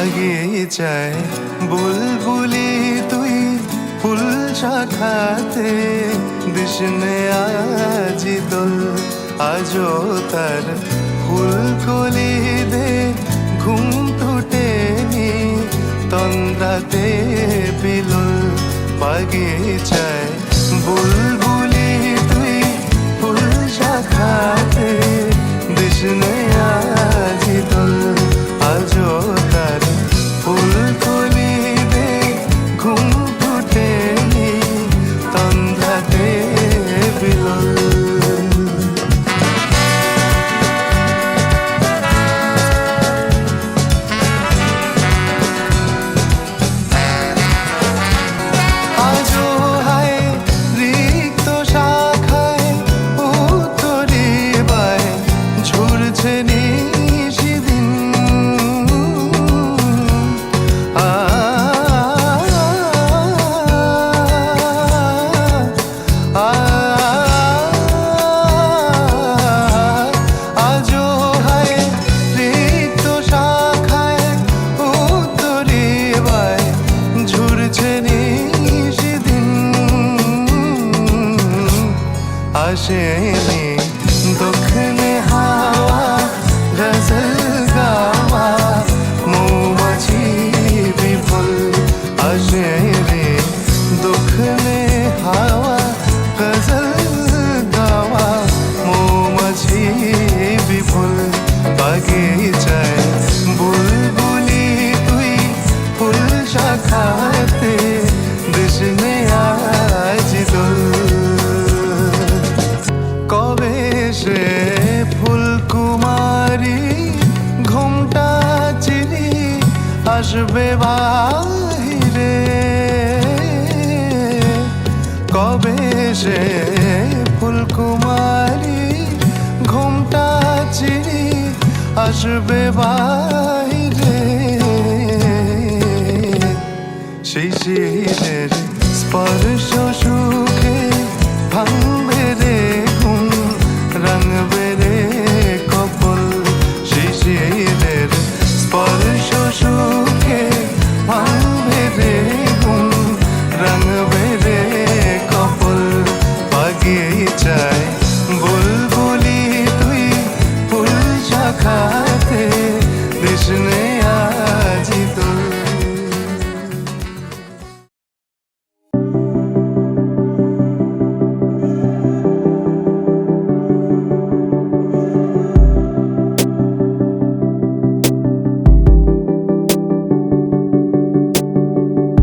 বাগিচায় বুলবুলি তুই ফুল শাখাতে দিশনে আজি দোল আজও তার ফুল কলি দে, ঘুম টুটেনি তন্দ্রাতে বিলুল বাগিচায় বুলবুলি তুই ফুল শাখাতে দিশনে আসেনি দক্ষিণে হাওয়া গজল আসবে বাহিরে? কবে সে ফুলকুমারি ঘুমটা চিড়ি আসবে বাহিরে? শিশিরের স্পর্শ